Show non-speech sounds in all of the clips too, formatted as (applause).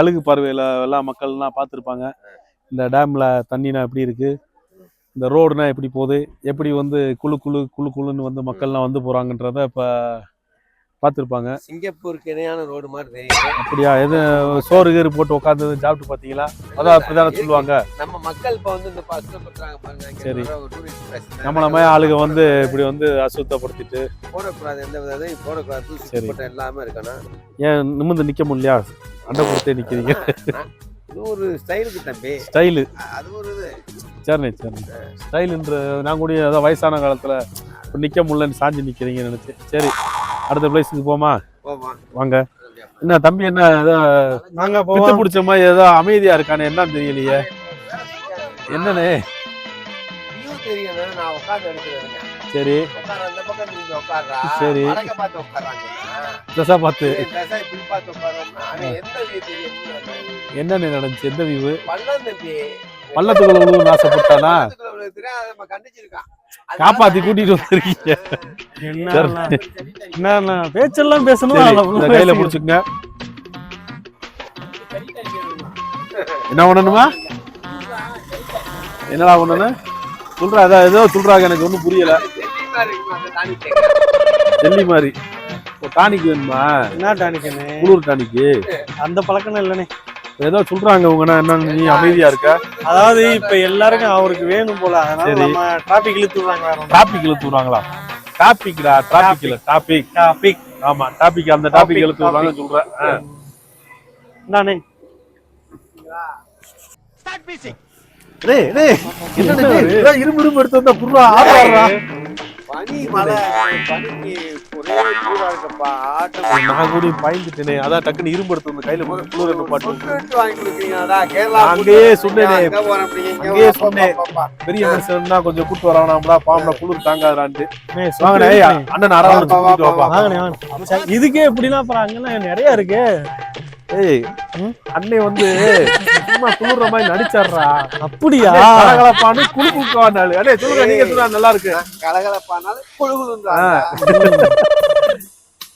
அழுகு பார்வையில் எல்லாம் மக்கள்லாம் பார்த்துருப்பாங்க. இந்த டேமில் தண்ணினா எப்படி இருக்கு? இந்த ரோடுனா எப்படி போகுது? எப்படி வந்து குழு குழு குழு குழுன்னு வந்து மக்கள்லாம் வந்து போகிறாங்கன்றத இப்போ பார்த்துருப்பாங்க. சிங்கப்பூருக்கு இணையான ரோடு மாதிரி தெரியுது. அப்படியா? எது சோறு கீறு போட்டு உட்காந்து சாப்பிட்டு பார்த்தீங்களா? அதான் அப்படிதானே சொல்லுவாங்க. நம்ம மக்கள் இப்ப வந்து இந்த கஷ்டப்படுறாங்க பாருங்க. சரி. நம்மள மாதிரி ஆளுங்க வந்து இப்படி வந்து அசுத்தப்படுத்திட்டு. போடக்கூடாது எந்த வித இதையும் போடக்கூடாது. எல்லாமே இருக்கணும். ஏன் நிமிர்ந்து நிற்க முடியலையா? அண்டை கொடுத்தே நிற்கிறீங்க இது ஒரு ஸ்டைலுக்கு தம்பி. ஸ்டைலு. அது ஒரு இது. சரிண்ணே சரிண்ணே. ஸ்டைலுன்ற நான் கூட ஏதோ வயசான காலத்தில் இப்போ நிற்க முடியலன்னு சாஞ்சு நிற்கிறீங்கன்னு நினச்சேன். சரி அடுத்த பிளேஸுக்கு போமா? வாங்க. என்ன தம்பி என்ன ஏதோ நாங்க பித்து பிடிச்ச மாதிரி ஏதோ அமைதியா இருக்கானே என்னன்னு தெரியலையே. தெரியணும் நான் உட்கார்ந்து எடுக்கிறேன் சரி. சரி. தசை பார்த்து. என்னண்ணே நடந்துச்சு எந்த வியூ தம்பி பள்ளத்துக்குள்ள விழுவுன்னு ஆசைப்பட்டானா? காப்பாத்தி கூட்டிட்டு வந்திருக்கீங்க. என்ன பேச்செல்லாம் பேசணும். கையில பிடிச்சுக்கங்க. என்ன பண்ணணுமா? என்னடா பண்ணணும்? சொல்றா ஏதோ சொல்றாங்க எனக்கு ஒன்றும் புரியல. டெல்லி மாதிரி டானிக் வேணுமா என்ன டானிக்கனே குளிர் டானிக்கு அந்த பழக்கம் இல்லனே ஏதோ சொல்றாங்க உங்கன்னா என்ன நீ அமைதியா இருக்க அதாவது இப்ப எல்லாருக்கும் அவருக்கு வேணும் போல அதனால. நம்ம டிராபிக் இழுத்து விடுறாங்க. டாபிக் இழுத்து விடுறாங்களா டாபிக்டா டாபிக் இல்ல டாபிக் டாபிக் ஆமா டாபிக் அந்த டாபிக் இழுத்து விடுறாங்கன்னு சொல்றேன். நானே டேய் டேய் என்னடா டேய் இதோ இரும்பு இரும்பு எடுத்து வந்தா புர்ரா ஆடுறா பனி மழை பனிக்கு ஒரே சூடா இருக்கப்பா ஆட்டம் நான் கூட பயந்துட்டேனே அதான் டக்குன்னு இரும்பு எடுத்து வந்து கையில போட்டு குளிர் பாட்டு வாங்கி கேரளா அங்கேயே. சொன்னேனே. அங்கேயே. சொன்னேன். பெரிய மனுஷன்னா கொஞ்சம் கூட்டு வரானாம்டா பாம்புல குளிர் தாங்காதான்ட்டு. அண்ணன் வாங்கண்ணே, வாங்க. சரி, இதுக்கே எப்படின்னா அப்புறம் அங்கெல்லாம் நிறைய இருக்கு ஏய்? அண்ணே வந்து சும்மா குளிர்ற மாதிரி நடிச்சாடுறா அப்படியா? கலகலப்பான்னு குளு குளுக்கானாலு அடே சொல்லுங்க நீங்க சொல்லுங்க நல்லா இருக்கு. கலகலப்பானாலும் குழுகுலுன்றாங்க.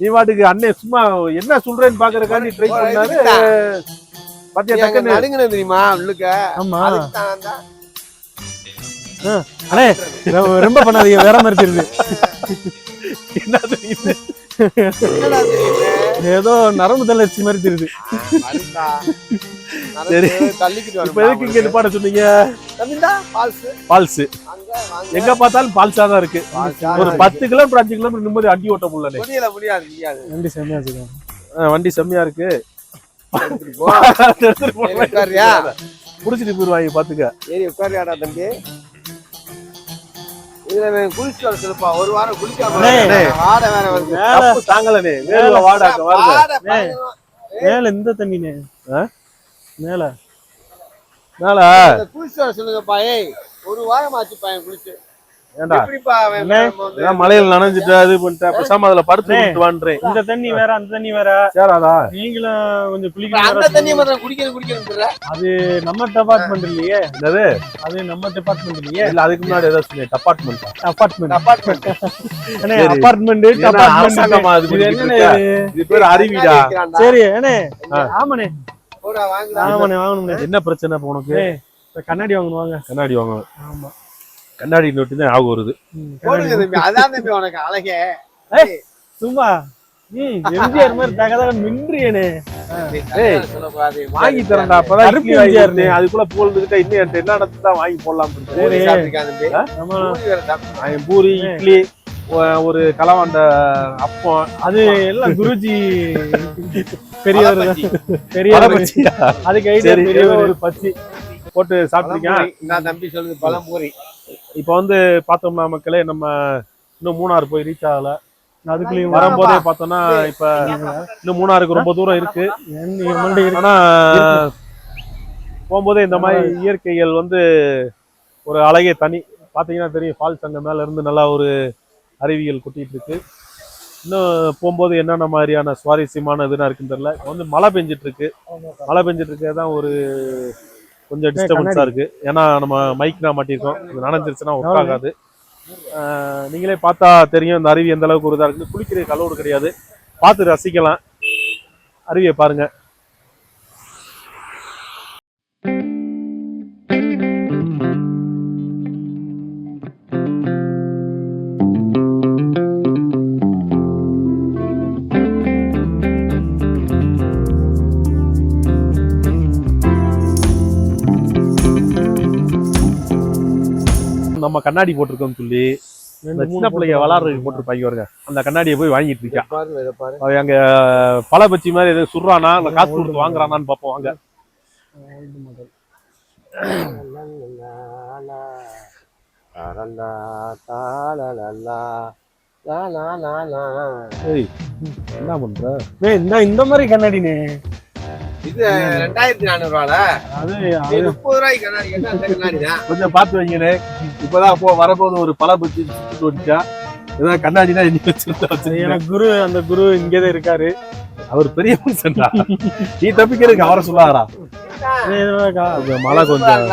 நீ வாட்டுக்கு அண்ணே சும்மா என்ன சொல்றேன்னு பாக்குறதுக்காண்டி ட்ரை பண்ணாரு. பாத்தியா டக்குன்னு? நடுங்குன தெரியுமா உள்ளுக்க? ஆமா. அண்ணே ரொம்ப- ரொம்ப பண்ணாதீங்க வேற மாதிரி தெரியுது? என்னடா தெரியுது? ஏதோ நரம்பு தளர்ச்சி மாதிரி தெரியுது. சரி. இப்ப எதுக்கு இங்க நிப்பாட சொன்னீங்க. பால்ஸ் அங்க வாங்க. எங்க பார்த்தாலும் பால்ஸா தான் இருக்கு ஒரு இருக்கு. பத்து கிலோமீட்டர் அஞ்சு கிலோமீட்டர் நிம்மதி அடி ஓட்ட முடியல வண்டி செம்மையா வச்சுக்கோங்க வண்டி செம்மையா இருக்கு? புடிச்சிட்டு (laughs) போயிருவாங்க பாத்துக்க ஏறி உட்காருறியாடா தம்பி இதுல குளிச்சு வர சொல்லுப்பா ஒரு வாரம் குளிக்காம. வாடை. வேற வருது. மேல தாங்கலனே. வருது வாடை பயங்கரமா. மேல இந்த தண்ணினே? மேல. மேல. குளிச்சு வர சொல்லுங்கப்பா. ஏய் ஒரு வாரம் ஆச்சு பையன் குளிச்சு. ஏண்டா? மலையில நனைஞ்சிட்டு அது பண்ணிட்டு பேசாம அதுல படுத்து வான்றேன். இந்த தண்ணி வேற அந்த தண்ணி வேற. சேராதா? நீங்களும் கொஞ்சம் குளிக்க அந்த அது நம்ம டிபார்ட்மெண்ட் இல்லையே. என்னது? அது நம்ம டிபார்ட்மெண்ட் இல்லையே. இல்ல அதுக்கு முன்னாடி ஏதோ சொன்னேன் அப்பார்ட்மெண்ட் அபார்ட்மெண்ட் அண்ணே. அபார்ட்மெண்ட் அரசாங்கமா அது இது பேர் அறிவிடா சரி அண்ணே. ஆமாண்ணே. ஆமாண்ணே வாங்கணும்ண்ணே. என்ன பிரச்சனை உனக்கு? கண்ணாடி வாங்கணும் வாங்க. கண்ணாடி வாங்கணும். ஆமா. கண்ணாடி நோட்டி தான் ஞாபகம் வருது. அதான் தம்பி உனக்கு அழகே. சும்மா. எம்ஜிஆர் மாதிரி தகதக மின்றியனே வாங்கி தரேன்டா அப்பதான் கருப்பு எம்ஜிஆர். அதுக்குள்ள புகழ்ந்துகிட்ட இன்னும் என்கிட்ட என்ன இடத்துல தான் வாங்கி போடலாம் பூரி இட்லி ஒரு கலவாண்ட அப்பம். அது எல்லாம் குருஜி பெரியவர். பெரியவர்? அதுக்கு ஐடியா பெரியவர். ஒரு பச்சி போட்டு சாப்பிட்டுருக்கேன். நான் தம்பி சொல்லுது பழம்பூரி. இப்போ வந்து பார்த்தோம்னா மக்களே நம்ம இன்னும் மூணார் போய் ரீச் ஆகல. அதுக்குள்ளயும் வரும்போதே பார்த்தோம்னா இப்ப இன்னும் மூணாருக்கு ரொம்ப தூரம் இருக்கு. இருக்கு. ஆனா போகும்போதே இந்த மாதிரி இயற்கைகள் வந்து ஒரு அழகே தனி. பார்த்தீங்கன்னா தெரியும் ஃபால்ஸ் அங்கே மேல இருந்து நல்லா ஒரு அருவிகள் கொட்டிட்டு இருக்கு. இன்னும் போகும்போது என்னென்ன மாதிரியான சுவாரஸ்யமான இதுனா இருக்குன்னு தெரியல. இப்ப வந்து மழை பெஞ்சிட்டு இருக்கு. மழை பெஞ்சிட்டு இருக்கிறது தான் ஒரு கொஞ்சம் டிஸ்டர்பன்ஸா இருக்கு. ஏன்னா நம்ம மைக் தான் மாட்டியிருக்கோம். இது நனைஞ்சிருச்சுன்னா ஒர்க் ஆகாது ஆஹ் நீங்களே பார்த்தா தெரியும் இந்த அருவி எந்த அளவுக்கு ஒரு இதா இருக்கு குளிக்கிறது கலோடு கிடையாது. பார்த்து ரசிக்கலாம். அருவியை பாருங்க. நம்ம கண்ணாடி போட்டிருக்கோம்னு சொல்லி இந்த சின்ன பிள்ளைங்க விளாட்றதுக்கு போட்டிருப்பாங்க பாருங்க அந்த கண்ணாடியை போய் வாங்கிட்டு இருக்கா அவன் அங்க பல பச்சி மாதிரி எதுவும் சுடுறானா இல்ல காசு கொடுத்து வாங்குறானான்னு பார்ப்போம் வாங்க என்ன பண்ற இந்த மாதிரி கண்ணாடினே இது ரெண்டாயிரத்தி நானூறு ரூபாடா அது. முப்பது ரூபாய்க்கு கண்ணாடி தான்? கொஞ்சம் பார்த்து வைங்கண்ணே இப்பதான் போ வரப்போது ஒரு பல பச்சி சுட்டு வந்துச்சா ஏதாவது கண்ணாடினா எண்ணி வச்சிருந்தா எனக்கு குரு அந்த குரு இங்கதான் இருக்காரு. அவர் பெரிய மனுஷன்டா. நீ தப்பிக்கிறதுக்கு அவரை? கொஞ்சம் மழை கொஞ்சம்.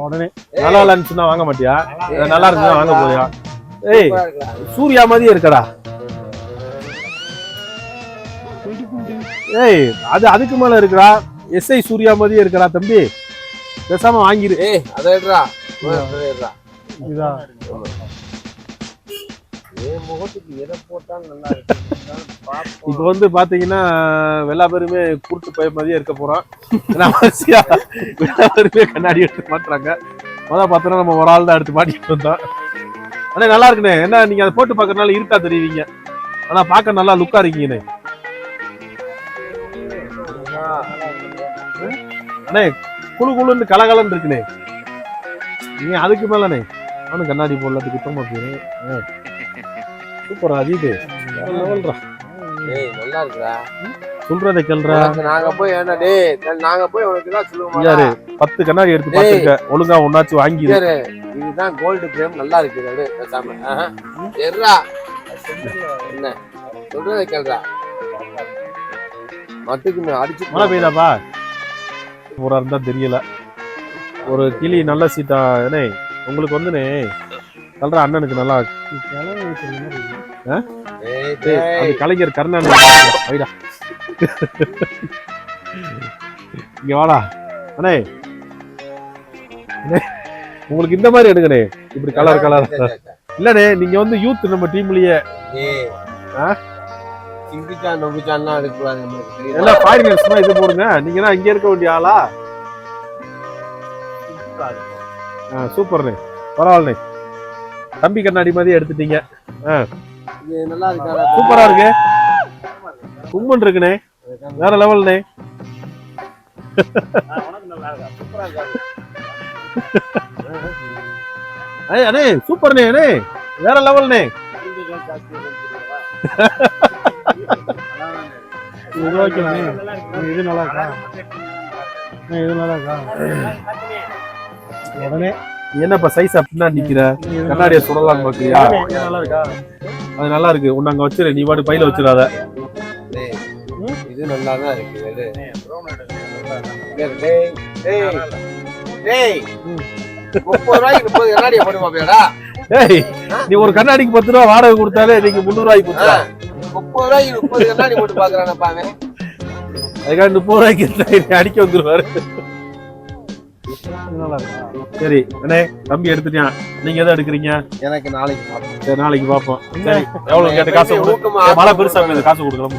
உடனே. நல்லா இல்லைன்னு வாங்க மாட்டியா? இது நல்லா இருந்துச்சுன்னா வாங்க போறியா? ஏய். சூர்யா மாதிரியே இருக்கடா. ஏய் அது அதுக்கு மேல இருக்குடா எஸ்ஐ சூர்யா மாதிரியே இருக்கடா தம்பி. பேசாம வாங்கிரு. ஏய் அதை எடுறா. அதை எடுறா. இதா. என் முகத்துக்கு எதை போட்டாலும் நல்லா இருக்கு. பார்ப்போம். இப்போ வந்து பாத்தீங்கன்னா எல்லா பேருமே கூட்டு போய் மாதிரியே இருக்க போறோம் எல்லா பேருமே கண்ணாடி எடுத்து மாட்டுறாங்க. முதல்ல பார்த்தோன்னா நம்ம ஒரு ஆள் தான் எடுத்து மாட்டிட்டு வந்தோம். அண்ணே நல்லா இருக்குண்ணே. என்ன நீங்க அதை போட்டு பார்க்கறதுனால இருட்டா தெரியுவீங்க. ஆனா பார்க்க நல்லா லுக்கா இருக்கீங்கண்ணே. அண்ணே குளு குளுன்னு கலகலன்னு இருக்குண்ணே. நீங்க அதுக்கு மேலண்ணே. நானும் கண்ணாடி போடல குத்தமா போயிரு சூப்பரா அஜித். லெவல்ரா ஏய் நல்லா இருக்குடா. சொல்றதை நாங்க போய் டேய் நாங்க போய் உனக்கு தான் சொல்லுவோம் யாரு? பத்து கண்ணாடி எடுத்து டேய். பார்த்துருக்க ஒழுங்கா ஒன்னாச்சும் வாங்கிடு இரு. இதுதான் கோல்டு பிரேம் நல்லா இருக்குது அப்படியே பேசாம. எர்ரா என்ன? சொல்றதை கேள்றா மட்டுக்கு அடிச்சு மழை பெய்யுதாப்பா? போறா இருந்தா தெரியல. ஒரு கிளி நல்ல சீட்டா ஏனே உங்களுக்கு வந்துனே சொல்ற அண்ணனுக்கு நல்லா. அது. கலைஞர் கருணாநிதி. வைடா இங்க வாடா. அண்ணே. அண்ணே, உங்களுக்கு இந்த மாதிரி எடுங்கண்ணே. இப்படி கலர் கலர். இல்லண்ணே நீங்க வந்து யூத் நம்ம டீம்லயே. ஆ? சிங்கிச்சான் நொங்குச்சான்லாம் எடுக்கக்கூடாது நம்மளுக்கு தெரியுமா? எல்லாம் ஃபாரினர்ஸ் தான் இது போடுங்க. நீங்க தான் இங்க இருக்க வேண்டிய ஆளா? ஆ, சூப்பர்ண்ணே பரவாயில்லண்ணே. தம்பி கண்ணாடி மாதிரி எடுத்துட்டீங்க. இது நல்லா இருக்காடா. சூப்பரா இருக்கு. கும்மன் இருக்குண்ணே. வேற லெவல்ண்ணே அண்ணே சூப்பர்ண்ணே அண்ணே. வேற லெவல்ண்ணே (laughs) இது ஓகேண்ணே இது நல்லா இருக்கா? இது நல்லா இருக்கா? உடனே நீ என்னப்பா சைஸ் அப்படின்னா நிக்கிற? கண்ணாடியை சுடலாம்னு பாக்குறியா? நல்லா இருக்கா? அது நல்லா இருக்கு. உன்னை அங்க வச்சிரு. நீ பாட்டு பையில வச்சிடாத. டேய், இது நல்லா தான் இருக்கு நீ ஒரு கண்ணாடிக்கு பத்து ரூபா வாடகை கொடுத்தாலே நீங்க முந்நூறு ரூபாய்க்கு கொடுத்தா முப்பது ரூபாய்க்கு முப்பது கண்ணாடி போட்டு பாக்குறானப்பா அவன் அதுக்காக முப்பது ரூபாய்க்கு அடிக்க வந்துருவாரு. சரி அண்ணே தம்பி எடுத்துட்டான் நீங்க எதை எடுக்கிறீங்க? எனக்கு நாளைக்கு. சரி நாளைக்கு பார்ப்போம். சரி எவ்வளவு கேட்டு காசு மழை பெருசா காசு கொடுக்கலாம்.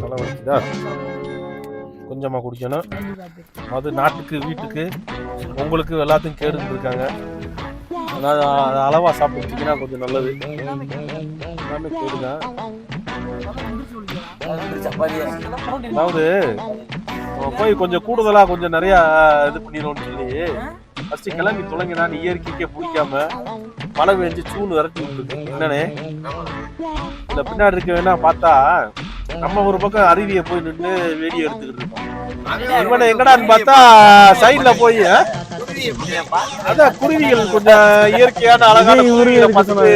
நல்லா வலிக்குதா? கொஞ்சமா குடிக்கணும். அது நாட்டுக்கு வீட்டுக்கு. உங்களுக்கு எல்லாத்துக்கும் கேடுன்னு இருக்காங்க அதாவது அ- அளவா சாப்பிட்டீங்கன்னா கொஞ்சம் நல்லது. எல்லாமே கேடுதான். அதாவது போய் கொஞ்சம் கூடுதலா கொஞ்சம் நிறைய இது பண்ணிடும்னு சொல்லி ஃபர்ஸ்ட் கிளம்பி தொலைங்கடா நீ இயற்கைக்கே பிடிக்காம மழை பெஞ்சு சூடு விரட்டி விட்டுருக்கு. என்னண்ணே? இந்த பின்னாடி இருக்க வேணா பார்த்தா நம்ம ஒரு பக்கம் அருவியை போய் நின்று வேடி எடுத்துக்கிட்டு இருக்கோம் இவனை எங்கடான்னு பார்த்தா சைடுல போய்? அதான் குருவிகள் கொஞ்சம் இயற்கையான அழகான குருவிகளை பார்த்துட்டு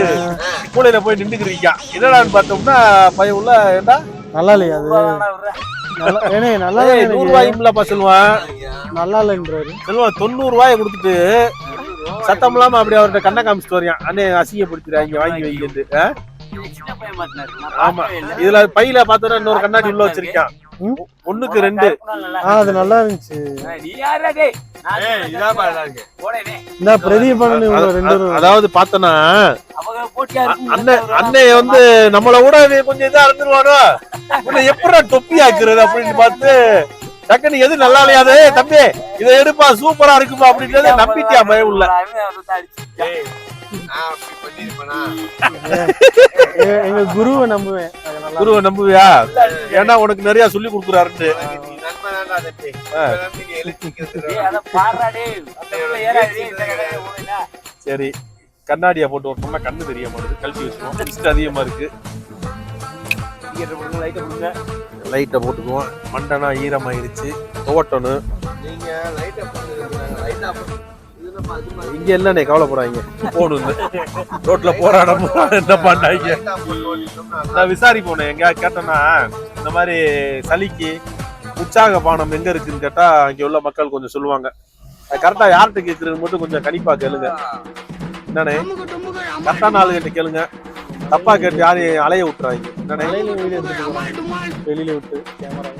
மூலையில போய் நின்றுக்கிறீங்க என்னடான்னு பார்த்தோம்னா பையன் உள்ள ஏண்டா? நல்லா இல்லையா அது நல்லா நூறு ரூபாய்க்குலப்பா செல்வான் நல்லா இல்லைன்றாரு செல்வம் தொண்ணூறு ரூபாயை கொடுத்துட்டு சத்தம் இல்லாம அப்படி அவர்கிட்ட கண்ணை காமிச்சிட்டு வரையான் அண்ணே அசிங்கப்படுத்துறாங்க வாங்கி வைக்கிறது? ஆமா. இதுல பையில பார்த்தோன்னா இன்னொரு கண்ணாடி உள்ள வச்சிருக்கான் ஒண்ணுக்கு ரெண்டு. அது நல்லா இருந்துச்சு. அதாவது பார்த்தனா அவங்க போட்டியா இருக்கு அண்ணன் அண்ணன் வந்து நம்மள இவன் கொஞ்சம் இதா இருந்துருவானோ எப்படா தொப்பி ஆக்குறது அப்படின்னு பார்த்து டக்குனு எது நல்லா இல்லையாது தம்பி இதை எடுப்பா சூப்பரா இருக்குப்பா அப்படின்றத நம்பிட்டியா பயம் உள்ள. எங்க குருவை நம்புவேன். குருவை நம்புவியா? ஏன்னா உனக்கு நிறைய சொல்லி கொடுக்குறாருன்ட்டு. எனக்கு நீ நண்பனாடா தம்பி. உங்க நம்பிக்கை எழுச்சிக்கிறது. டேய் அத பாறா டேய். அந்த உள்ள ஏறா டேய் இந்த கடை ஓடுனா சரி கண்ணாடியா போட்டு ஓட்டோம்னா கண்ணு தெரிய கழட்டி வச்சுருவோம். மிஸ்ட் அதிகமா இருக்கு. லைட்டை போட்டுக்குவோம். மண்டனா ஈரமாயிருச்சு. துவட்டணும். நீங்க போட்டு- இங்க என்னண்ணே கவலைப்படாதீங்க. போகணும் ரோட்ல போராட என்ன பண்ணாங்க? நான் விசாரி போனேன் எங்க கேட்டேன்னா இந்த மாதிரி சளிக்கு உற்சாக பானம் எங்க இருக்குன்னு கேட்டா அங்கே உள்ள மக்கள் கொஞ்சம் சொல்லுவாங்க. கரெக்டாக கரெக்டா யார்கிட்ட கேக்குறது மட்டும் கொஞ்சம் கணிப்பா கேளுங்க. என்னண்ணே? கரெக்டான ஆளுகிட்ட கேளுங்க. தப்பா கேட்டு யாரையும் அலைய விட்டுறாங்க வீடு எடுத்துட்டு வெளியில விட்டு கேமரா